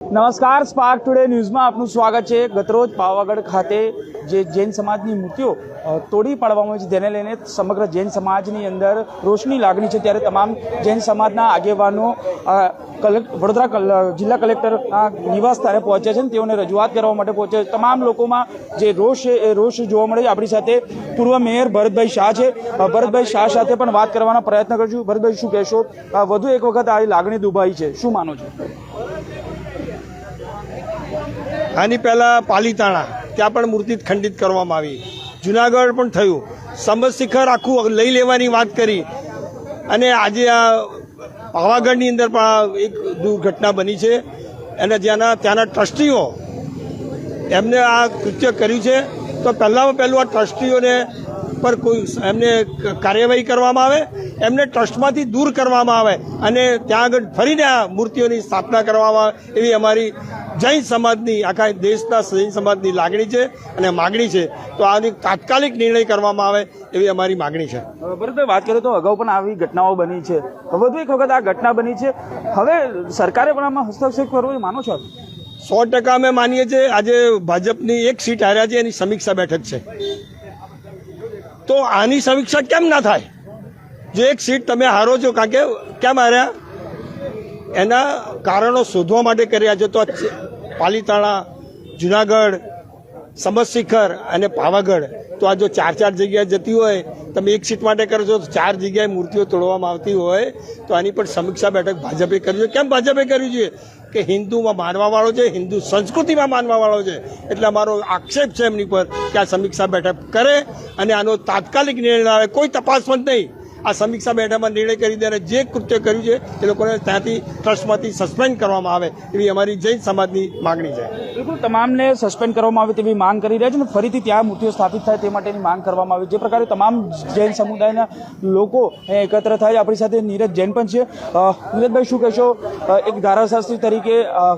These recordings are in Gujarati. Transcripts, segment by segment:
નમસ્કાર સ્પાર્ક ટુડે ન્યૂઝમાં આપનું સ્વાગત છે. ગતરોજ પાવાગઢ ખાતે જે જૈન સમાજની મૂર્તિઓ તોડી પાડવામાં આવી છે તેને લઈને સમગ્ર જૈન સમાજની અંદર રોષની લાગણી છે. ત્યારે તમામ જૈન સમાજના આગેવાનો વડોદરા જિલ્લા કલેક્ટરના નિવાસ સ્થાને પહોંચ્યા છે અને તેઓને રજૂઆત કરવા માટે પહોંચ્યા છે. તમામ લોકોમાં જે રોષ છે, એ રોષ જોવા મળે છે. આપણી સાથે પૂર્વ મેયર ભરતભાઈ શાહ છે. ભરતભાઈ શાહ સાથે પણ વાત કરવાનો પ્રયત્ન કરશું. ભરતભાઈ, શું કહેશો? વધુ એક વખત આ લાગણી દુભાઈ છે. શું માનો છો? આની પહેલાં પાલીતાણા, ત્યાં પણ મૂર્તિ ખંડિત કરવામાં આવી. જુનાગઢ પણ થયું. સમજશિખર આખું લઈ લેવાની વાત કરી. અને આજે આ પાવાગઢની અંદર પણ એક દુર્ઘટના બની છે. અને જ્યાંના, ત્યાંના ટ્રસ્ટીઓ, એમને આ કૃત્ય કર્યું છે. તો પહેલાંમાં પહેલું આ ટ્રસ્ટીઓને પર કોઈ એમને કાર્યવાહી કરવામાં આવે. એમને ટ્રસ્ટમાંથી દૂર કરવામાં આવે અને ત્યાં આગળ ફરીને આ મૂર્તિઓની સ્થાપના કરવામાં આવે એવી અમારી જૈન સમાજની આખા દેશના જૈન સમાજની લાગણી છે અને માગણી છે. તો આની તાત્કાલિક નિર્ણય કરવામાં આવે એવી અમારી માગણી છે. બરાબર વાત કરીએ તો અગાઉ પણ આવી ઘટનાઓ બની છે. વધુ એક વખત આ ઘટના બની છે. હવે સરકારે પણ આમાં હસ્તક્ષેપ કરવો એ માનો છો સો ટકા અમે માનીએ છીએ. આજે ભાજપની એક સીટ હાર્યા છે એની સમીક્ષા બેઠક છે. તો આની સમીક્ષા કેમ ના થાય? જો એક સીટ તમે હારો છો, કારણ કે કેમ હાર્યા એના કારણો શોધવા માટે કર્યા છે. તો પાલીતાણા, જુનાગઢ સમજશિખર અને પાવાગઢ. તો આ જો ચાર ચાર જગ્યાએ જતી હોય, તમે એક સીટ માટે કરો છો, તો ચાર જગ્યાએ મૂર્તિઓ તોડવામાં આવતી હોય, તો આની પણ સમીક્ષા બેઠક ભાજપે કર્યું છે કેમ ભાજપે કર્યું છે કે હિન્દુમાં માનવાવાળો છે, હિન્દુ સંસ્કૃતિમાં માનવાવાળો છે. એટલે અમારો આક્ષેપ છે એમની પર કે આ સમીક્ષા બેઠક કરે અને આનો તાત્કાલિક નિર્ણય આવે કોઈ તપાસ પણ નહીં. આ સમીક્ષા બેઠકમાં નિર્ણય કરી દે અને જે કૃત્ય કર્યું છે એ લોકોને ત્યાંથી ટ્રસ્ટમાંથી સસ્પેન્ડ કરવામાં આવે એવી અમારી જૈન સમાજની માગણી છે. બિલકુલ તમામને સસ્પેન્ડ કરવામાં આવે તેવી માંગ કરી રહ્યા છે અને ફરીથી ત્યાં મૂર્તિઓ સ્થાપિત થાય તે માટેની માંગ કરવામાં આવી જે પ્રકારે તમામ જૈન સમુદાયના લોકો એકત્ર થાય છે. આપણી સાથે નીરજ જૈન પણ છે. નીરજભાઈ શું કહેશો? એક ધારાશાસ્ત્રી તરીકે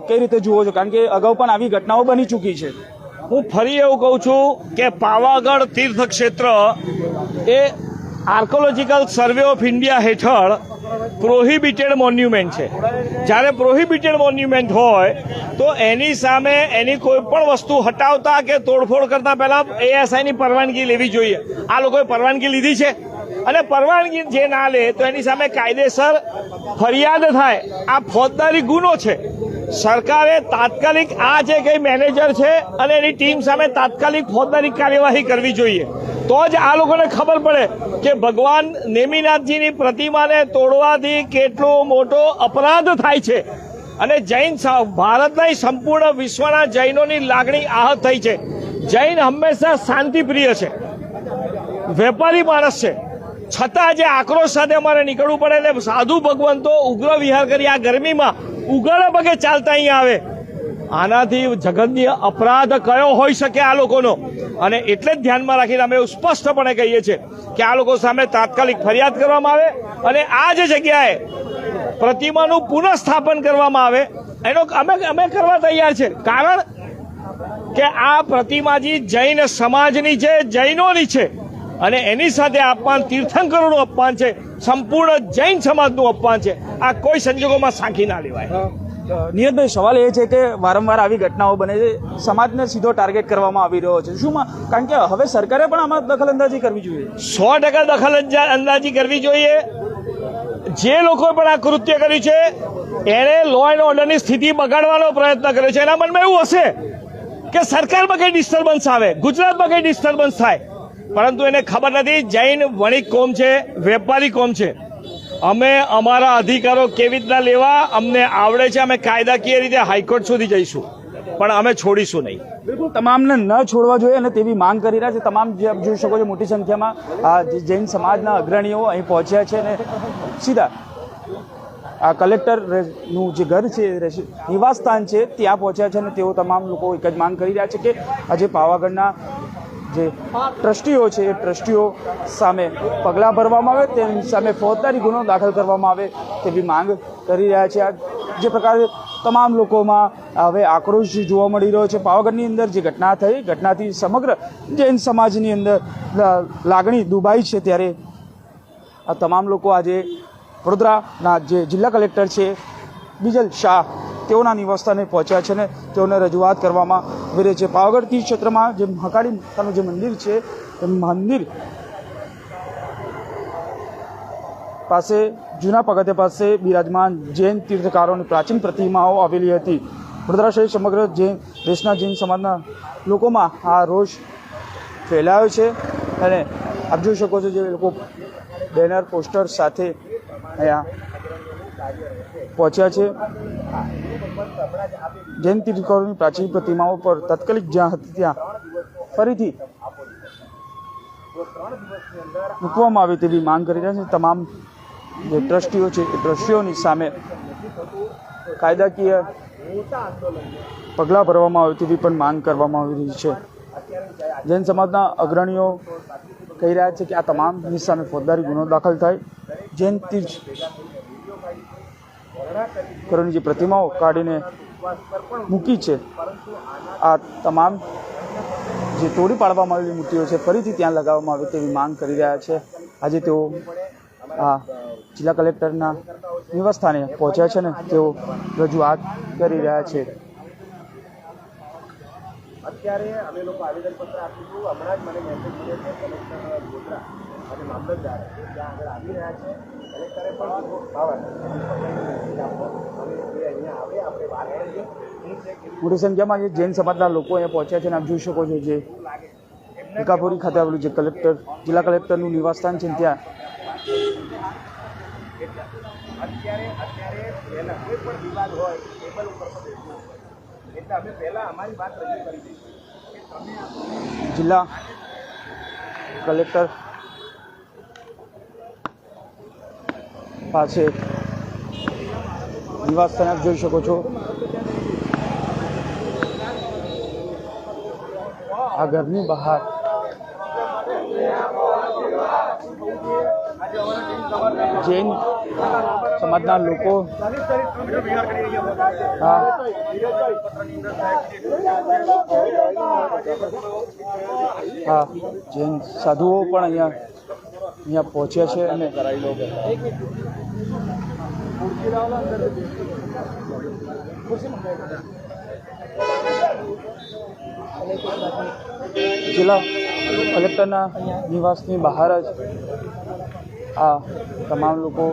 કઈ રીતે જુઓ છો? કારણ કે અગાઉ પણ આવી ઘટનાઓ બની ચૂકી છે. હું ફરી એવું કહું છું કે પાવાગઢ તીર્થ ક્ષેત્ર એ આર્કોલોજીકલ સર્વે ઓફ ઇન્ડિયા હેઠળ પ્રોહિબિટેડ મોન્યુમેન્ટ છે. જ્યારે પ્રોહિબિટેડ મોન્યુમેન્ટ હોય, તો એની સામે એની કોઈ પણ વસ્તુ હટાવતા કે તોડફોડ કરતા પહેલા એએસઆઈની પરવાનગી લેવી જોઈએ. આ લોકોએ પરવાનગી લીધી છે. અને પરવાનગી જે ના લે, તો એની સામે કાયદેસર ફરિયાદ થાય. આ ફોજદારી ગુનો છે. સરકારે તાત્કાલિક આ જે કઈ મેનેજર છે અને એની ટીમ સામે તાત્કાલિક ફોજદારી કાર્યવાહી કરવી જોઈએ. તો જ આ લોકોને ખબર પડે કે ભગવાન નેમિનાથજીની પ્રતિમાને તોડવાથી કેટલો મોટો અપરાધ થાય છે. અને જૈન ભારતના સંપૂર્ણ વિશ્વના જૈનોની લાગણી આહત થઈ છે. જૈન હંમેશા શાંતિપ્રિય છે. વેપારી માણસ છે. છતાં જે આક્રોશ સાથે અમારે નીકળવું પડે એટલે સાધુ ભગવંતો ઉગ્ર વિહાર કરી આ ગરમીમાં ઉગળે પગે ચાલતા અહીંયા આવે. આનાથી જગતની અપરાધ કયો હોઈ શકે આ લોકોનો? અને એટલે જ ધ્યાનમાં રાખીને અમે સ્પષ્ટપણે કહીએ છીએ કે આ લોકો સામે તાત્કાલિક ફરિયાદ કરવામાં આવે અને આ જે જગ્યાએ પ્રતિમાનું પુનઃસ્થાપન કરવામાં આવે, એનો અમે અમે કરવા તૈયાર છે. કારણ કે આ પ્રતિમાજી જૈન સમાજની છે, જૈનોની છે. અને એની સાથે અપમાન તીર્થંકરોનું અપમાન છે સંપૂર્ણ જૈન સમાજનું અપમાન છે. આ કોઈ સંજોગોમાં સાંખી ના લેવાય. નિયતભાઈ સવાલ એ છે કે વારંવાર આવી ઘટનાઓ બને છે સમાજને સીધો ટાર્ગેટ કરવામાં આવી રહ્યો છે. શું કારણ કે હવે સરકારે પણ આમાં દખલ અંદાજી કરવી જોઈએ? સો ટકા દખલ અંદાજી કરવી જોઈએ. જે લોકોએ પણ આ કૃત્ય કર્યું છે એણે લો એન્ડ ઓર્ડરની સ્થિતિ બગાડવાનો પ્રયત્ન કર્યો છે. એના મનમાં એવું હશે કે સરકારમાં કંઈ ડિસ્ટર્બન્સ આવે ગુજરાતમાં કંઈ ડિસ્ટર્બન્સ થાય. પરંતુ એને ખબર નથી, જૈન વણિક કોમ છે, વેપારી કોમ છે. અમે અમારા અધિકારો કેવી રીતના લેવા, અમને આવડે છે, અમે કાયદાકીય રીતે હાઈકોર્ટ સુધી જઈશું. પણ અમે છોડીશું નહીં. બિલકુલ, તમામને ન છોડવા જોઈએ અને તેવી માંગ કરી રહ્યા છે. તમામ જે આપ જોઈ શકો છો, મોટી સંખ્યામાં, આ જૈન સમાજના અગ્રણીઓ અહીં પહોંચ્યા છે અને સીધા આ કલેક્ટરનું જે ઘર છે નિવાસસ્થાન નિવાસ સ્થાન છે, ત્યાં પહોંચ્યા છે અને તેઓ તમામ લોકો એક જ માંગ કરી રહ્યા છે કે આજે પાવાગઢના જે ટ્રસ્ટીઓ છે, એ ટ્રસ્ટીઓ સામે પગલાં ભરવામાં આવે, તેની સામે ફોજદારી ગુનો દાખલ કરવામાં આવે તેવી માંગ કરી રહ્યા છે. આ જે પ્રકારે તમામ લોકોમાં હવે આક્રોશ જોવા મળી રહ્યો છે. પાવાગઢની અંદર જે ઘટના થઈ, ઘટનાથી સમગ્ર જૈન સમાજની અંદર લાગણી દુભાઈ છે ત્યારે આ તમામ લોકો આજે વડોદરાના જે જિલ્લા કલેક્ટર છે બિજલ શાહ તેઓના નિવાસસ્થાને પહોંચ્યા છે ને તેઓને રજૂઆત કરવામાં આવી રહી છે. પાવાગઢ તીર્થ ક્ષેત્રમાં જે મહાકાળી માતાનું જે મંદિર છે, એ મંદિર પાસે, જૂના પગથિયા પાસે બિરાજમાન જૈન તીર્થકારોની પ્રાચીન પ્રતિમાઓ આવેલી હતી. વડોદરા સમગ્ર જૈન, દેશના જૈન સમાજના લોકોમાં આ રોષ ફેલાયો છે અને આપ જોઈ શકો છો જે લોકો બેનર, પોસ્ટર સાથે અહીંયા પહોંચ્યા છે. જૈન તીર્થકારોની પ્રાચીન પ્રતિમાઓ પર તાત્કાલિક જ્યાં હતી ત્યાં ફરીથી મૂકવામાં આવે તેવી માંગ કરી રહ્યા છે. તમામ જે ટ્રસ્ટીઓ છે એ ટ્રસ્ટીઓની સામે કાયદાકીય પગલાં ભરવામાં આવે તેવી પણ માંગ કરવામાં આવી રહી છે. જૈન સમાજના અગ્રણીઓ કહી રહ્યા છે કે આ તમામની સામે ફોજદારી ગુનો દાખલ થાય. જૈન તીર્થ કરોની જે પ્રતિમાઓ કાઢીને મૂકી છે. આ તમામ જે તોડી પાડવામાં આવેલી મૂર્તિઓ છે, ફરીથી ત્યાં લગાવવામાં આવે તેવી માંગ કરી રહ્યા છે. આજે તેઓ આ જિલ્લા કલેક્ટરના નિવાસસ્થાને પહોંચ્યા છે ને તેઓ રજૂઆત કરી રહ્યા છે. અત્યારે અમે લોકો આવેદનપત્ર આપીશું. હમણાં જ મને મેસેજ મળ્યો છે કલેક્ટર ગોધરા અને મામલતદાર ત્યાં આગળ આવી રહ્યા છે. કલેક્ટરે પણ પાવર મોટી સંખ્યામાં જે જૈન સમાજના લોકો અહીંયા પહોંચ્યા છે અને આપ જોઈ શકો છો જે ટીકાપુરી ખાતે આવેલું જે કલેક્ટર જિલ્લા કલેક્ટરનું નિવાસસ્થાન છે ત્યાં. જિલ્લા અત્યારે પહેલા કોઈ પણ વિવાદ હોય ટેબલ ઉપર પણ બેસવું એટલે અમે પહેલા અમારી વાત રજૂ કરી દઈશું જિલ્લા કલેક્ટર પાસે નિવાસસ્થાન આપ જોઈ શકો છો. આ ઘરની બહાર. જૈન સમાજના લોકો હા જૈન સાધુઓ પણ અહીંયા અહીંયા પહોંચ્યા છે અને જિલ્લા કલેક્ટરના નિવાસની બહાર જ આ તમામ લોકો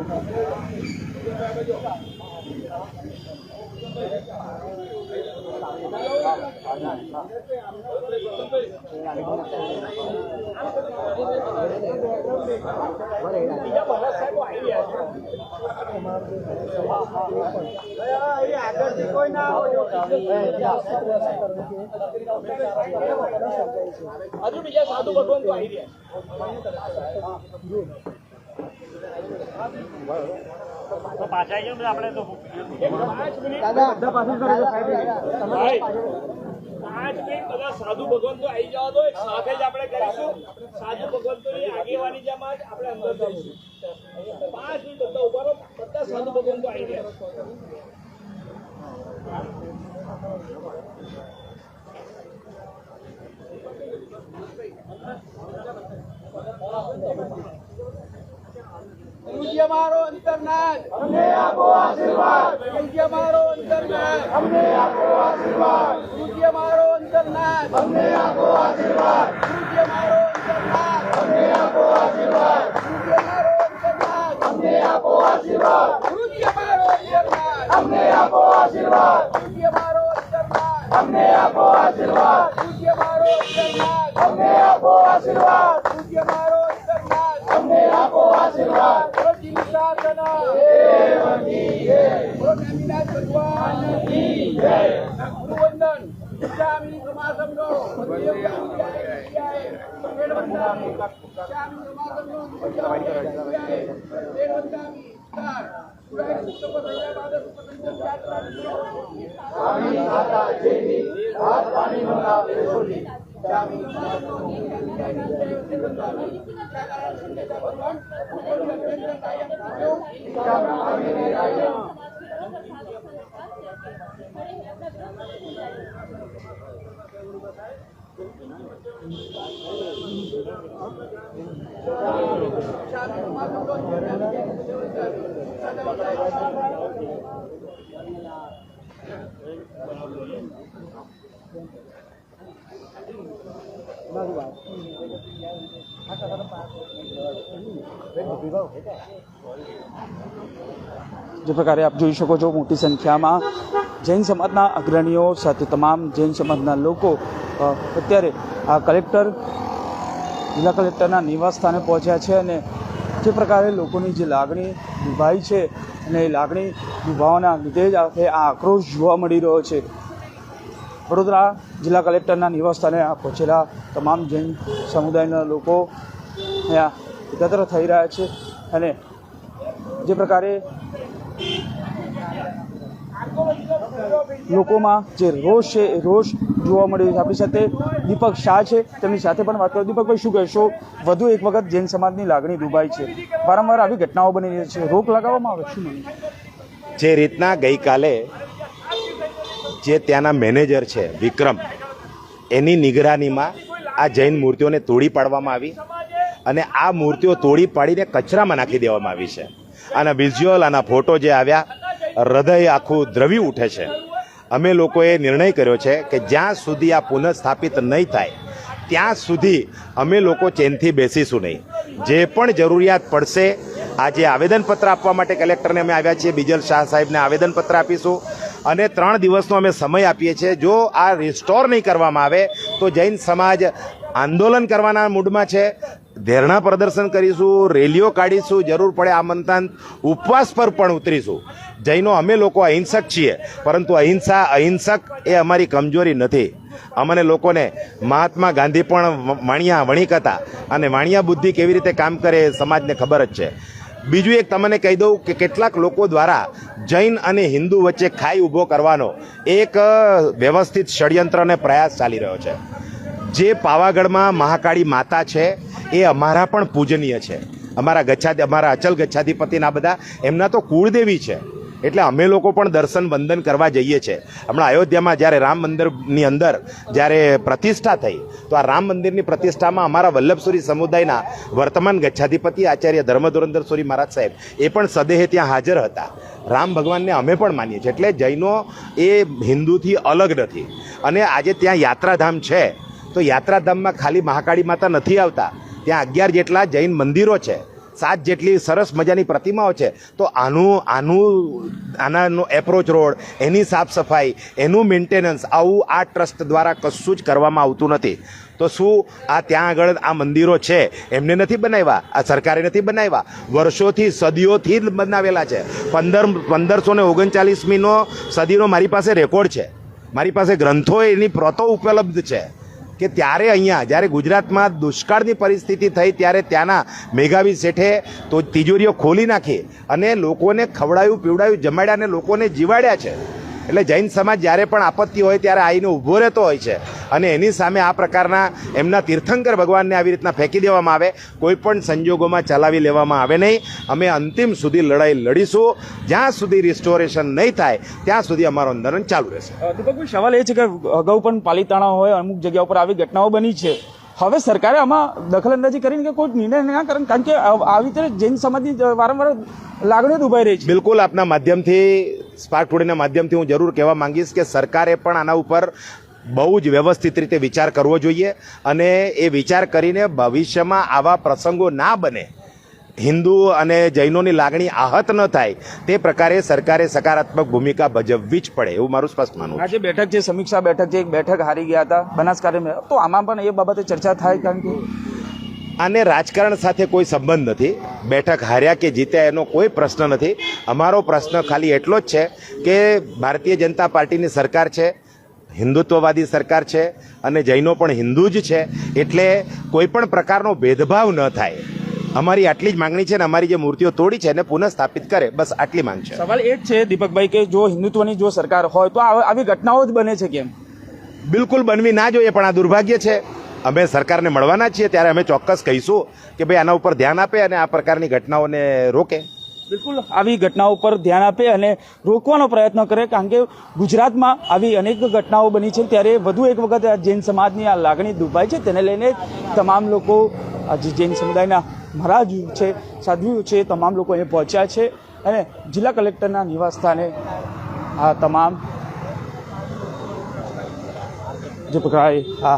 હજુ બીજા સાધુ ભગવાન તો આવી રહ્યા પાછા ગયો આપણે તો. પાંચ મિનિટ ભાઈ, પાંચ મિનિટ બધા સાધુ ભગવંતો આવી જવા દો સાથે જ આપણે કરીશું. સાધુ ભગવંતોની આગેવાની જેમાં જ આપણે અંદર જઈશું. પાંચ મિનિટ બધા ઊભા રહો બધા સાધુ ભગવંતો આવી ગયા. પૂજ્ય મારો અંતરનાથ અમને આપો આશીર્વાદ પૂજ્ય મારો અંતરનાથ અમને આપો આશીર્વાદ પૂજ્ય મારો અંતરનાથ અમને આપો આશીર્વાદ પૂજ્ય મારો અંતરનાથ અમને આપો આશીર્વાદ પૂજ્ય મારો અંતરનાથ અમને આપો આશીર્વાદ પૂજ્ય મારો અંતરનાથ અમને આપો આશીર્વાદ પૂજ્ય મારો અંતરનાથ અમને આપો આશીર્વાદ પૂજ્ય મારો અંતરનાથ અમને આપો આશીર્વાદ પૂજ્ય મારો અંતરનાથ અમને આપો আমি খাতা চেনি হাত পানি মাথা বেসনি আমি আমি আমি જે પ્રકારે આપ જોઈ શકો છો મોટી સંખ્યામાં જૈન સમાજના અગ્રણીઓ સાથે તમામ જૈન સમાજના લોકો અત્યારે આ કલેક્ટર, જિલ્લા કલેક્ટરના નિવાસ સ્થાને પહોંચ્યા છે અને જે પ્રકારે લોકોની જે લાગણી દુભાઈ છે અને એ લાગણી દુભાવાના લીધે જ આ આક્રોશ જોવા મળી રહ્યો છે. વડોદરા જિલ્લા કલેક્ટરના નિવાસ સ્થાને આ પહોંચેલા તમામ જૈન સમુદાયના લોકો અહીંયા એકત્ર થઈ રહ્યા છે અને જે પ્રકારે લોકોમાં જે રોષ છે, એ રોષ જોવા મળ્યો છે. આપણી સાથે દીપક શાહ છે. તેમની સાથે પણ વાત કરો. દીપકભાઈ, શું કહેશો? વધુ એક વખત જૈન સમાજની લાગણી દુભાઈ છે. વારંવાર આવી ઘટનાઓ બની રહી છે. રોક લગાવવામાં આવે શું જે રીતના ગઈકાલે જે ત્યાંના મેનેજર છે, વિક્રમ, એની નિગરાનીમાં આ જૈન મૂર્તિઓને તોડી પાડવામાં આવી અને આ મૂર્તિઓ તોડી પાડીને કચરામાં નાખી દેવામાં આવી છે. આના વિઝ્યુઅલ આના ફોટો જે આવ્યા હૃદય આખું દ્રવી ઉઠે છે. અમે લોકોએ નિર્ણય કર્યો છે કે જ્યાં સુધી આ પુનઃસ્થાપિત નહીં થાય, ત્યાં સુધી અમે લોકો ચેનથી બેસીશું નહીં. જે પણ જરૂરિયાત પડશે, આજે આવેદનપત્ર આપવા માટે કલેક્ટરને અમે આવ્યા છીએ, બીજલ શાહ સાહેબને આવેદનપત્ર આપીશું. અને ત્રણ દિવસનો અમે સમય આપીએ છીએ. જો આ રિસ્ટોર નહીં કરવામાં આવે, તો જૈન સમાજ આંદોલન કરવાના મૂડમાં છે. ધરણા પ્રદર્શન કરીશું, રેલીઓ કાઢીશું, જરૂર પડે આમંત્રણ ઉપવાસ પર પણ ઉતરીશું. જૈનો અમે લોકો અહિંસક છીએ, પરંતુ અહિંસા, અહિંસક એ અમારી કમજોરી નથી. અમને લોકોને મહાત્મા ગાંધી પણ વાણિયા, વણિક હતા અને વાણિયા બુદ્ધિ કેવી રીતે કામ કરે એ સમાજને ખબર જ છે. બીજું એક તમને કહી દઉં કે કેટલાક લોકો દ્વારા જૈન અને હિન્દુ વચ્ચે ખાઈ ઊભો કરવાનો એક વ્યવસ્થિત ષડયંત્રને પ્રયાસ ચાલી રહ્યો છે. જે પાવાગઢમાં મહાકાળી માતા છે એ અમારા પણ પૂજનીય છે. અમારા ગચ્છા અમારા અચલ ગચ્છાધિપતિના બધા, એમના તો કુળદેવી છે. એટલે અમે લોકો પણ દર્શન વંદન કરવા જઈએ છીએ હમણાં અયોધ્યામાં જ્યારે રામ મંદિરની અંદર જ્યારે પ્રતિષ્ઠા થઈ, તો આ રામ મંદિરની પ્રતિષ્ઠામાં અમારા વલ્લભસુરી સમુદાયના વર્તમાન ગચ્છાધિપતિ આચાર્ય ધર્મધુરંદર સુરી મહારાજ સાહેબ, એ પણ સદેહે ત્યાં હાજર હતા. રામ ભગવાનને અમે પણ માનીએ છીએ. એટલે જૈનો એ હિન્દુથી અલગ નથી. અને આજે ત્યાં યાત્રાધામ છે. તો યાત્રાધામમાં ખાલી મહાકાળી માતા નથી આવતા. ત્યાં અગિયાર જેટલા જૈન મંદિરો છે, સાત જેટલી સરસ મજાની પ્રતિમાઓ છે, તો આનું આનું, આનાનો એપ્રોચ રોડ, એની સાફ સફાઈ, એનું મેન્ટેનન્સ આવું આ ટ્રસ્ટ દ્વારા કશું જ કરવામાં આવતું નથી. તો શું આ ત્યાં આગળ આ મંદિરો છે? એમને નથી બનાવ્યા, આ સરકારે નથી બનાવ્યા. વર્ષોથી, સદીઓથી જ બનાવેલા છે. પંદર, પંદરસો ને ઓગણચાલીસમીનો સદીનો મારી પાસે રેકોર્ડ છે. મારી પાસે ગ્રંથો એની પ્રતો ઉપલબ્ધ છે. કે ત્યારે અહીંયા, જ્યારે ગુજરાતમાં દુષ્કાળની પરિસ્થિતિ થઈ, ત્યારે ત્યાંના મેઘાવી શેઠે તો તિજોરીઓ ખોલી નાખી અને લોકોને ખવડાવ્યું પીવડાયું, જમાડ્યા અને લોકોને જીવાડ્યા છે. એટલે જૈન સમાજ જ્યારે પણ આપત્તિ હોય ત્યારે આવીને ઊભો રહેતો હોય છે. અને એની સામે આ પ્રકારના એમના તીર્થંકર ભગવાનને આવી રીતના ફેંકી દેવામાં આવે. કોઈ પણ સંજોગોમાં ચલાવી લેવામાં આવે નહીં. અમે અંતિમ સુધી લડાઈ લડીશું. જ્યાં સુધી રિસ્ટોરેશન નહીં થાય ત્યાં સુધી અમારું આંદોલન ચાલુ રહેશે. દીપકભાઈ સવાલ એ છે કે અગાઉ પણ પાલિતાણા હોય અમુક જગ્યા ઉપર આવી ઘટનાઓ બની છે. હવે સરકારે આમાં દખલઅંદાજી કરીને કે કોઈ નિર્ણય ના કરે કારણ કે આવી રીતે જૈન સમાજની વારંવાર લાગણીઓ દુભાઈ રહી છે. બિલકુલ આપના માધ્યમથી સ્પાર્ક ટુડેના માધ્યમથી હું જરૂર કહેવા માંગીશ કે સરકારે પણ આના ઉપર બહુ જ વ્યવસ્થિત રીતે વિચાર કરવો જોઈએ અને એ વિચાર કરીને ભવિષ્યમાં આવા પ્રસંગો ના બને, હિન્દુ અને જૈનોની લાગણી આહત ન થાય, તે પ્રકારે સરકારે સકારાત્મક ભૂમિકા ભજવવી જ પડે એવું મારું સ્પષ્ટ માનવું આજે બેઠક છે, સમીક્ષા બેઠક છે, એક બેઠક હારી ગયા હતા બનાસકાંઠા તો આમાં પણ એ બાબતે ચર્ચા થાય કારણ કે આને રાજકારણ સાથે કોઈ સંબંધ નથી. બેઠક હાર્યા કે જીત્યા એનો કોઈ પ્રશ્ન નથી. અમારો પ્રશ્ન ખાલી એટલો જ છે કે ભારતીય જનતા પાર્ટીની સરકાર છે હિન્દુત્વવાદી સરકાર છે અને જૈનો પણ હિન્દુ જ છે એટલે કોઈ પણ પ્રકારનો ભેદભાવ ન થાય. અમારી આટલી જ માંગણી છે ને અમારી જે મૂર્તિઓ તોડી છે એને પુનઃસ્થાપિત કરે. બસ આટલી માંગ છે. સવાલ એ જ છે દીપકભાઈ કે જો હિન્દુત્વની જો સરકાર હોય તો આવી ઘટનાઓ જ બને છે કેમ? બિલકુલ બનવી ના જોઈએ પણ આ દુર્ભાગ્ય છે. અમે સરકારને મળવાના છીએ ત્યારે અમે ચોક્કસ કહીશું કે ભાઈ આના ઉપર ધ્યાન આપે અને આ પ્રકારની ઘટનાઓને રોકે. બિલકુલ. આવી ઘટનાઓ પર ધ્યાન આપે અને રોકવાનો પ્રયત્ન કરે, કારણ કે ગુજરાતમાં આવી અનેક ઘટનાઓ બની છે. ત્યારે વધુ એક વખત જૈન સમાજની આ લાગણી દુભાઈ છે. તેને લઈને તમામ લોકો આજે જૈન સમુદાયના મહારાજ છે સાધ્વીઓ છે, તમામ લોકો અહીં પહોંચ્યા છે અને જિલ્લા કલેક્ટરના નિવાસસ્થાને આ તમામ જે પ્રકારે આ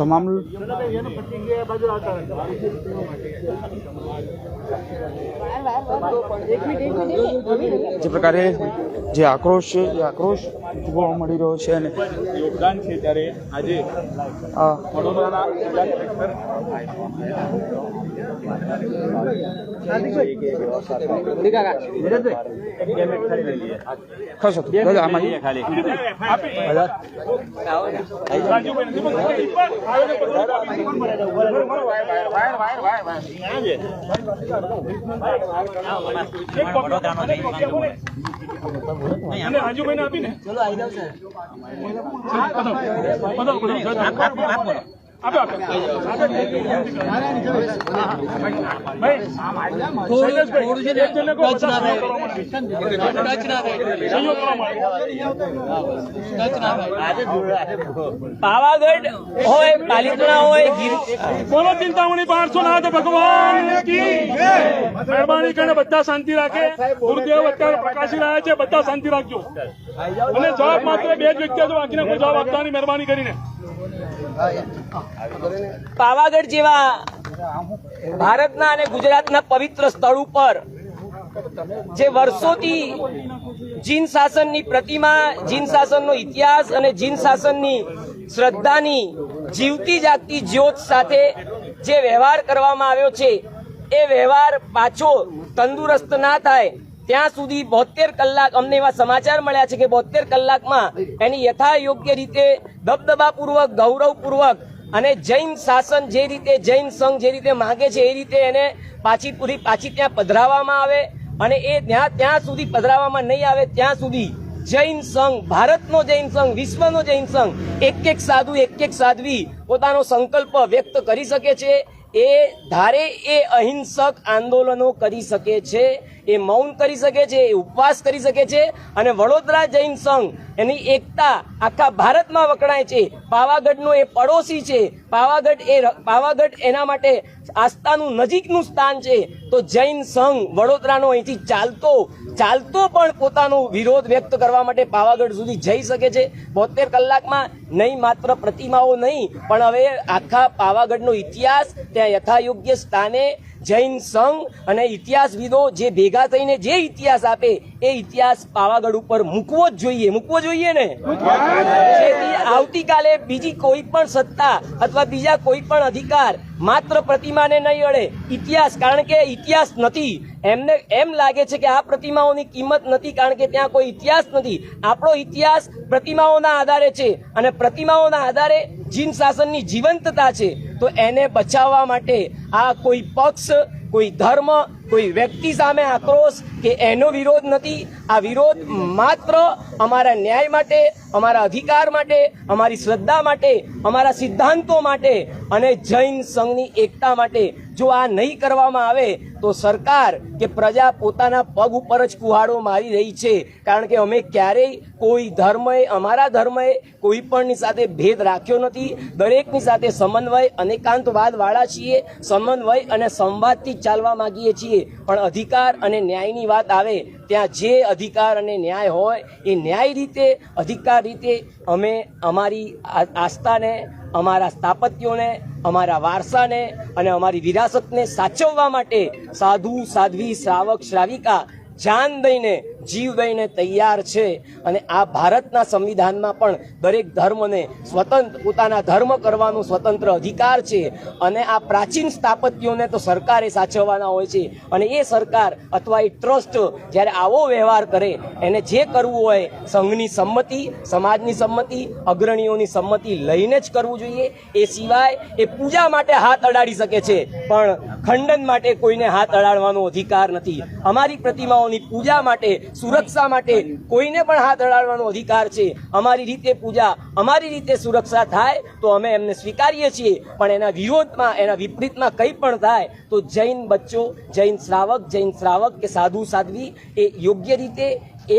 તમામ જે પ્રકારે જે આક્રોશ છે એ આક્રોશ જોવા મળી રહ્યો છે અને યોગદાન છે ત્યારે આજે વડોદરાના જિલ્લા ચલો આવી જાવ આમાં પાવાગઢ હોય પાલિતણા હોય ગીર બોલો ચિંતામણી પાંચસો નાથ ભગવાન મહેરબાની કરીને બધા શાંતિ રાખે. ગુરુદેવ અત્યારે પ્રકાશી રહ્યા છે બધા શાંતિ રાખજો. અને જવાબ માત્ર બે જ વ્યક્તિઓ બાકીના કોઈ જવાબ આપતા મહેરબાની કરીને. પાવાગઢ જેવા ભારતના અને ગુજરાતના પવિત્ર સ્થળ ઉપર જે વર્ષોથી જીન શાસનની પ્રતિમા, જીન શાસનનો ઇતિહાસ અને જીન શાસનની શ્રદ્ધાની જીવતી જાગતી જ્યોત સાથે જે વ્યવહાર કરવામાં આવ્યો છે, એ વ્યવહાર પાછો તંદુરસ્ત ના થાય ત્યાં સુધી બોતેર કલાક અમને એવા સમાચાર મળ્યા છે કે બોતેર કલાકમાં એની યથા યોગ્ય રીતે દબદબાપૂર્વક, ગૌરવપૂર્વક અને જૈન શાસન જે રીતે, જૈન સંઘ જે રીતે માંગે છે એ રીતે એને પાછી પૂરી પાછી ત્યાં પધરાવવામાં આવે અને એ ત્યાં ત્યાં સુધી પધરાવવામાં નહીં આવે, ત્યાં સુધી જૈન સંઘ, ભારતનો જૈન સંઘ, વિશ્વનો જૈન સંઘ, એક એક સાધુ, એક એક સાધ્વી પોતાનો સંકલ્પ વ્યક્ત કરી શકે છે. એ ધારે એ અહિંસક આંદોલનો કરી શકે છે, એ મૌન કરી શકે છે, એ ઉપવાસ કરી શકે છે, અને વડોદરા જૈન સંઘ એની એકતા આખા ભારતમાં વખણાય છે. પાવાગઢનો એ પડોશી છે. પાવાગઢ એ પાવાગઢ એના માટે આસ્થાનું નજીકનું સ્થાન છે. તો જૈન સંઘ વડોદરાનો અહીંથી ચાલતો ચાલતો પણ પોતાનો વિરોધ વ્યક્ત કરવા માટે પાવાગઢ સુધી જઈ શકે છે. બોતેર કલાકમાં નહીં માત્ર પ્રતિમાઓ નહીં, પણ હવે આખા પાવાગઢનો ઇતિહાસ ત્યાં યથાયોગ્ય સ્થાને જૈન સંઘ અને ઇતિહાસવિદો જે ભેગા થઈને જે ઇતિહાસ આપે, એ ઇતિહાસ પાવાગઢ ઉપર મૂકવો જ જોઈએ. મૂકવો જોઈએ ને? જેથી આવતીકાલે બીજી કોઈ પણ સત્તા અથવા બીજા કોઈ પણ અધિકાર માત્ર પ્રતિમાને નહીં અડે, ઇતિહાસ. કારણ કે ઇતિહાસ નથી એમને એમ લાગે છે કે આ પ્રતિમાઓની કિંમત નથી, કારણ કે ત્યાં કોઈ ઇતિહાસ નથી. આપણો ઇતિહાસ પ્રતિમાઓના આધારે છે અને પ્રતિમાઓના આધારે જીન શાસનની જીવંતતા છે. તો એને બચાવવા માટે આ કોઈ પક્ષ, કોઈ ધર્મ, કોઈ વ્યક્તિ સામે આક્રોશ કે એનો વિરોધ નથી. આ વિરોધ માત્ર અમારા ન્યાય માટે, અમારા અધિકાર માટે, અમારી શ્રદ્ધા માટે, અમારા સિદ્ધાંતો માટે અને જૈન સંઘની એકતા માટે. જો આ નહીં કરવામાં આવે, તો સરકાર કે પ્રજા પોતાના પગ ઉપર જ કુહાડો મારી રહી છે. કારણ કે અમે ક્યારેય કોઈ ધર્મએ, અમારા ધર્મએ કોઈ પણની સાથે ભેદ રાખ્યો નથી. દરેકની સાથે સમન્વય, અનેકાંતવાદવાળા છીએ. સમન્વય અને સંવાદથી ચાલવા માગીએ છીએ. પણ અધિકાર અને ન્યાયની વાત આવે, ત્યાં જે અધિકાર અને ન્યાય હોય, એ ન્યાય રીતે, અધિકાર રીતે અમે અમારી આસ્થાને, અમારા સ્થાપત્યોને, અમારા વારસાને અને અમારી વિરાસતને સાચવવા માટે સાધુ, સાધ્વી, શ્રાવક, શ્રાવિકા જાન દઈને જીવ દઈને તૈયાર છે અને આ ભારતના સંવિધાનમાં પણ દરેક ધર્મને સ્વતંત્ર, પોતાના ધર્મ કરવાનો સ્વતંત્ર અધિકાર છે અને આ પ્રાચીન સ્થાપત્યોને તો સરકારે સાચવવાના હોય છે અને એ સરકાર અથવા એ ટ્રસ્ટ જ્યારે આવો વ્યવહાર કરે, એને જે કરવું હોય સંઘની સંમતિ, સમાજની સંમતિ, અગ્રણીઓની સંમતિ લઈને જ કરવું જોઈએ. એ સિવાય એ પૂજા માટે હાથ અડાડી શકે છે, પણ ખંડન માટે કોઈને હાથ અડાડવાનો અધિકાર નથી. અમારી પ્રતિમાઓની પૂજા માટે સુરક્ષા માટે કોઈને પણ હાથ અડાડવાનો અધિકાર છે. અમારી રીતે પૂજા, અમારી રીતે સુરક્ષા થાય તો અમે એમને સ્વીકારીએ છીએ. પણ એના વિરોધમાં, એના વિપરીતમાં કંઈ પણ થાય તો જૈન બચ્ચો, જૈન શ્રાવક જૈન શ્રાવક કે સાધુ સાધ્વી એ યોગ્ય રીતે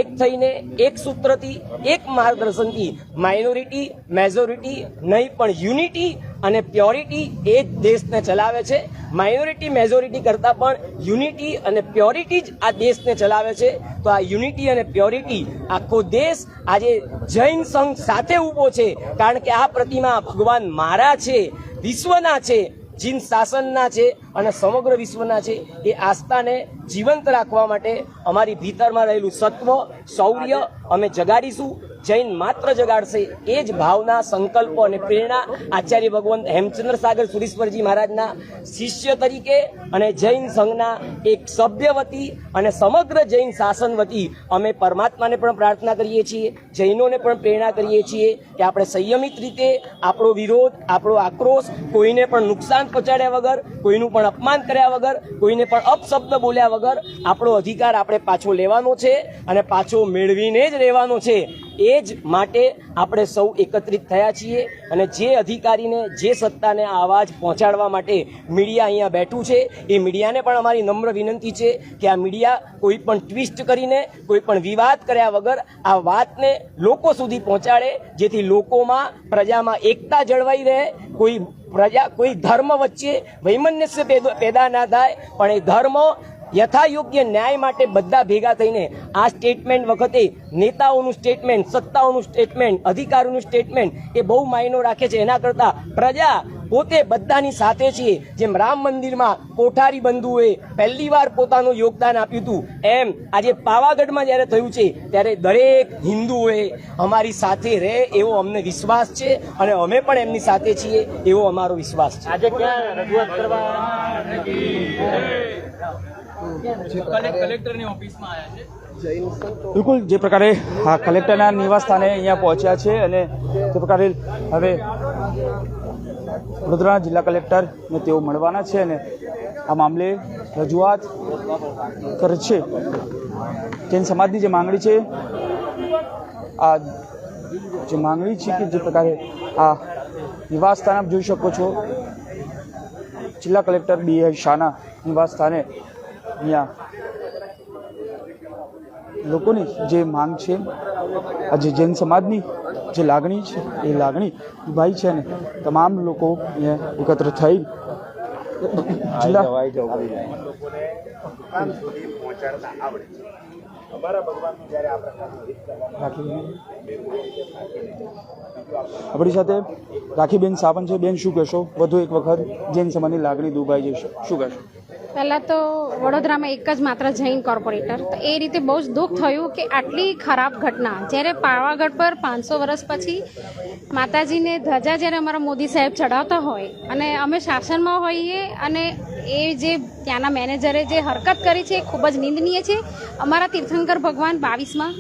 એક થઈને એક સૂત્રથી એક માર્ગદર્શનથી માઇનોરિટી, મેજોરિટી, નહીં પણ યુનિટી અને પ્યોરિટી એ જ દેશને ચલાવે છે. માઇનોરિટી, મેજોરિટી કરતાં પણ યુનિટી અને પ્યોરિટી જ આ દેશને ચલાવે છે. તો આ યુનિટી અને પ્યોરિટી આખો દેશ આજે જૈન સંઘ સાથે ઊભો છે. કારણ કે આ પ્રતિમા ભગવાન મારા છે, વિશ્વના છે. જીન શાસનના છે અને સમગ્ર વિશ્વના છે, એ આસ્થાને જીવંત રાખવા માટે અમારી ભીતરમાં રહેલું સત્વ, શૌર્ય અમે જગાડીશું. જૈન માત્ર જગાડશે એ જ ભાવના, સંકલ્પો અને પ્રેરણા આચાર્ય ભગવંત હેમચંદ્ર સાગર સુરેશ્વરજી મહારાજના શિષ્ય તરીકે અને જૈન સંઘના એક સભ્ય વતી અને સમગ્ર જૈન શાસન વતી અમે પરમાત્માને પણ પ્રાર્થના કરીએ છીએ, જૈનોને પણ પ્રેરણા કરીએ છીએ કે આપણે સંયમિત રીતે આપણો વિરોધ, આપણો આક્રોશ કોઈને પણ નુકસાન પહોંચાડ્યા વગર, કોઈનું પણ અપમાન કર્યા વગર, કોઈને પણ અપશબ્દ બોલ્યા વગર આપણો અધિકાર આપણે પાછો લેવાનો છે અને પાછો મેળવીને જ રહેવાનો છે. એ જ માટે આપણે સૌ એકત્રિત થયા છીએ અને જે અધિકારીને, જે સત્તાને આ અવાજ પહોંચાડવા માટે મીડિયા અહીંયા બેઠું છે, એ મીડિયાને પણ અમારી નમ્ર વિનંતી છે કે આ મીડિયા કોઈ પણ ટ્વિસ્ટ કરીને, કોઈ પણ વિવાદ કર્યા વગર આ વાતને લોકો સુધી પહોંચાડે, જેથી લોકોમાં પ્રજામાં એકતા જળવાઈ રહે. કોઈ પ્રજા, કોઈ ધર્મ વચ્ચે વૈમનસ્ય પેદા ના થાય, પણ એ ધર્મ યથાયોગ્ય ન્યાય માટે બધા ભેગા થઈને આ સ્ટેટમેન્ટ વખતે નેતાઓનું સ્ટેટમેન્ટ સત્તાઓનું સ્ટેટમેન્ટ અધિકારીનું સ્ટેટમેન્ટ એ બહુ માયનો રાખે છે. એના કરતાં પ્રજા પોતે બધાની સાથે છીએ જેમ રામ મંદિરમાં કોઠારી બંધુએ પહેલી વાર પોતાનું યોગદાન આપ્યું હતું, એમ આજે પાવાગઢમાં જ્યારે થયું છે, ત્યારે દરેક હિન્દુઓએ અમારી સાથે રહે એવો અમને વિશ્વાસ છે અને અમે પણ એમની સાથે છીએ એવો અમારો વિશ્વાસ છે. આજે ક્યાં રજૂઆત કરવા? બિલકુલ, જે પ્રકારે આ કલેક્ટરના નિવાસસ્થાને અહીંયા પહોંચ્યા છે અને તે પ્રકારે હવે વડોદરા જિલ્લા કલેક્ટરને તેઓ મળવાના છે અને આ મામલે રજૂઆત કરશે જૈન સમાજની જે માંગણી છે, આ જે માંગણી છે કે જે પ્રકારે આ નિવાસ સ્થાન આપ જોઈ શકો છો. જિલ્લા કલેક્ટર બી આઈ શાહના નિવાસ સ્થાને અહીંયા લોકોની જે માંગ છે આજે જૈન સમાજની જે લાગણી છે એ લાગણી ભાઈ છે ને તમામ લોકો અહીંયા એકત્ર થઈ જિલ્લા આપણી સાથે રાખીબેન સાવન છે. બેન શું કહેશો? વધુ એક વખત જૈન સમાજની લાગણી દુભાઈ જશે શું કહેશો? પહેલાં તો વડોદરામાં એક જ માત્ર જૈન કોર્પોરેટર. તો એ રીતે બહુ જ દુઃખ થયું કે આટલી ખરાબ ઘટના. જ્યારે પાવાગઢ પર પાંચસો વર્ષ પછી માતાજીને ધજા જ્યારે અમારા મોદી સાહેબ ચડાવતા હોય અને અમે શાસનમાં હોઈએ અને એ જે ત્યાંના મેનેજરે જે હરકત કરી છે એ ખૂબ જ નિંદનીય છે. અમારા તીર્થંકર ભગવાન બાવીસમાં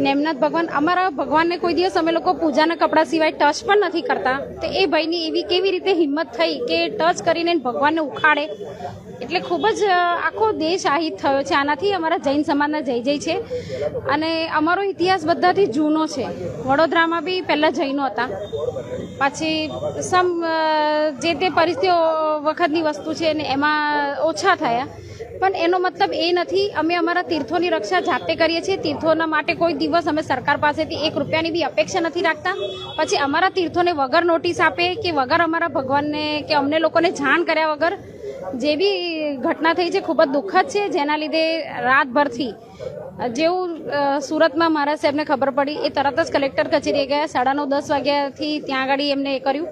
નેમનાથ ભગવાન, અમારા ભગવાનને કોઈ દિવસ અમે લોકો પૂજાના કપડાં સિવાય ટચ પણ નથી કરતા. તો એ ભાઈની એવી કેવી રીતે હિંમત થઈ કે ટચ કરીને ભગવાનને ઉખાડે? એટલે ખૂબ જ આખો દેશ આહિત થયો છે. આનાથી અમારા જૈન સમાજના જય જય છે. અને અમારો ઇતિહાસ બધાથી જૂનો છે. વડોદરામાં બી પહેલાં જૈનો હતા. પછી સમ જે તે પરિસ્થિતિઓ વખતની વસ્તુ છે ને એમાં ઓછા થયા. પણ એનો મતલબ એ નથી, અમે અમારા તીર્થોની રક્ષા જાતે કરીએ છીએ. તીર્થોના માટે કોઈ દિવસ અમે સરકાર પાસેથી એક રૂપિયાની બી અપેક્ષા નથી રાખતા. પછી અમારા તીર્થોને વગર નોટિસ આપે કે વગર અમારા ભગવાનને કે અમને લોકોને જાણ કર્યા વગર જે બી ઘટના થઈ છે ખૂબ જ દુઃખદ છે. જેના લીધે રાતભરથી જેવું સુરતમાં મહારાજ સાહેબને ખબર પડી, એ તરત જ કલેક્ટર કચેરીએ ગયા. સાડા નવ, દસ વાગ્યાથી ત્યાં આગળ એમને એ કર્યું.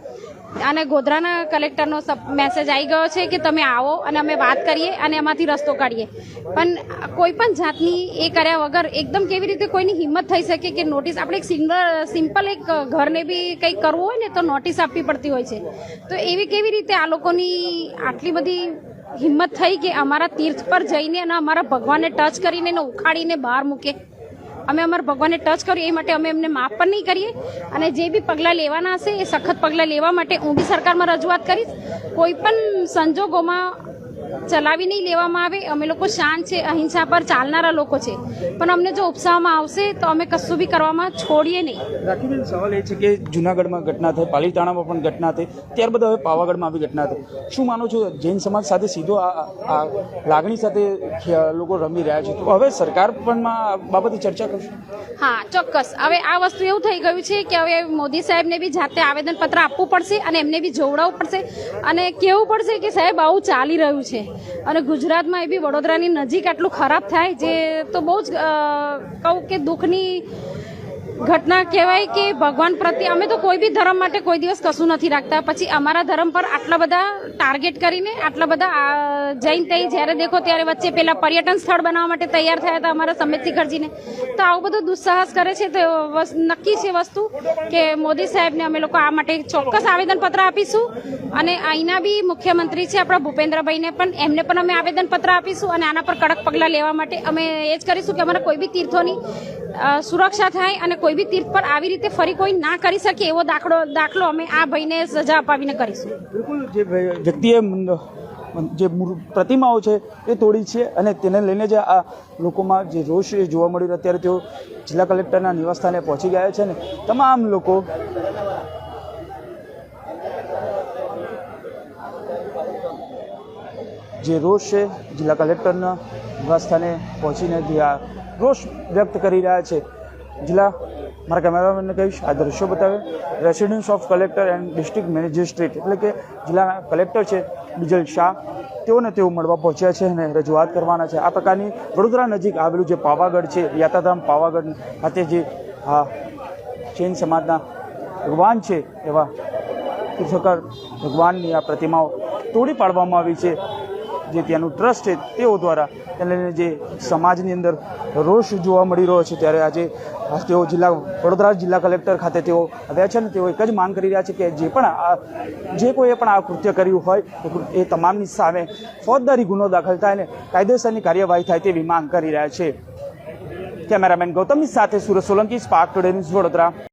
અને ગોધરાના કલેક્ટરનો મેસેજ આવી ગયો છે કે તમે આવો અને અમે વાત કરીએ અને એમાંથી રસ્તો કાઢીએ. પણ કોઈ પણ જાતની એ કર્યા વગર એકદમ કેવી રીતે કોઈની હિંમત થઈ શકે કે નોટિસ આપણે એક સિમ્પલ એક ઘરને બી કંઈક કરવું હોય ને તો નોટિસ આપવી પડતી હોય છે. તો એવી કેવી રીતે આ લોકોની આટલી બધી હિંમત થઈ કે અમારા તીર્થ પર જઈને અને અમારા ભગવાનને ટચ કરીને એને ઉખાડીને બહાર મૂકે? અમે અમારા ભગવાનને ટચ કર્યું એ માટે અમે એમને માફ પણ નહીં કરીએ. અને જે બી પગલાં લેવાના હશે, એ સખત પગલાં લેવા માટે હું બી સરકારમાં રજૂઆત કરીશ. કોઈ પણ સંજોગોમાં ચલાવી નહીં લેવામાં આવે અમે લોકો શાંત છે અહિંસા પર ચાલનારા લોકો છે. પણ અમને જો ઉપસાવવામાં આવશે તો અમે કશું બી કરવામાં છોડીએ નહીં. રાખીબેન સવાલ એ છે કે જુનાગઢમાં ઘટના થઈ પાલીતાણામાં પણ ઘટના થઈ ત્યારબાદ હવે પાવાગઢમાં આવી ઘટના થઈ. શું માનો છો જૈન સમાજ સાથે સીધો આ લાગણી સાથે લોકો રમી રહ્યા છે? તો હવે સરકાર પણ બાબતે ચર્ચા કરશે. હા ચોક્કસ. હવે આ વસ્તુ એવું થઈ ગયું છે કે હવે મોદી સાહેબને બી જાતે આવેદનપત્ર આપવું પડશે અને એમને બી જોવડાવવું પડશે. અને કહેવું પડશે કે સાહેબ આવું ચાલી રહ્યું છે. અને ગુજરાતમાં એ બી વડોદરાની નજીક આટલું ખરાબ થાય જે તો બહુ જ કહું કે દુઃખની ઘટના કહેવાય કે ભગવાન પ્રત્યે અમે તો કોઈ બી ધર્મ માટે કોઈ દિવસ કશું નથી રાખતા. પછી અમારા ધર્મ પર આટલા બધા ટાર્ગેટ કરીને, આટલા બધા જૈન તઈ જ્યારે દેખો ત્યારે વચ્ચે પેલા પર્યટન સ્થળ બનાવવા માટે તૈયાર થયા હતા અમારા સમિત શિખરજીને. તો આવું બધું દુસ્સાહસ કરે છે. તો નક્કી છે વસ્તુ કે મોદી સાહેબને અમે લોકો આ માટે ચોક્કસ આવેદનપત્ર આપીશું. અને અહીંના બી મુખ્યમંત્રી છે આપણા ભૂપેન્દ્રભાઈને પણ એમને પણ અમે આવેદનપત્ર આપીશું અને આના પર કડક પગલાં લેવા માટે અમે એ જ કરીશું કે અમારા કોઈ બી તીર્થોની સુરક્ષા થાય અને કોઈ બી તીર્થ પર આવી રીતે ફરી કોઈ ના કરી શકે એવો દાખલો દાખલો અમે આ ભાઈને સજા અપાવીને કરીશું. બિલકુલ, જે વ્યક્તિએ જે પ્રતિમાઓ છે એ તોડી છે અને તેને લઈને જે આ લોકોમાં જે રોષ એ જોવા મળ્યો અત્યારે તેઓ જિલ્લા કલેક્ટરના નિવાસસ્થાને પહોંચી ગયા છે ને તમામ લોકો જે રોષ છે, જિલ્લા કલેક્ટરના નિવાસસ્થાને પહોંચીને જે આ રોષ વ્યક્ત કરી રહ્યા છે. જિલ્લા મારા કેમેરામેનને કહીશ આ દ્રશ્યો બતાવે. Residence of collector and district magistrate એટલે કે જિલ્લાના કલેક્ટર છે, બિજલ શાહ. તેઓને તેઓ મળવા પહોંચ્યા છે અને રજૂઆત કરવાના છે. આ પ્રકારની વડોદરા નજીક આવેલું જે પાવાગઢ છે, યાત્રાધામ પાવાગઢ ખાતે જે આ જૈન સમાજના ભગવાન છે એવા તીર્થકર ભગવાનની આ પ્રતિમાઓ તોડી પાડવામાં આવી છે. જે ત્યાંનું ટ્રસ્ટ છે, તેઓ દ્વારા તેને જે સમાજની અંદર રોષ જોવા મળી રહ્યો છે, ત્યારે આજે તેઓ જિલ્લા, વડોદરા જિલ્લા કલેક્ટર ખાતે તેઓ આવ્યા છે ને તેઓ એક જ માંગ કરી રહ્યા છે કે જે પણ આ, જે કોઈએ પણ આ કૃત્ય કર્યું હોય એ તમામની સામે ફોજદારી ગુનો દાખલ થાય અને કાયદેસરની કાર્યવાહી થાય તેવી માંગ કરી રહ્યા છે. કેમેરામેન ગૌતમની સાથે Surat Solanki, spark today news, Vadodara.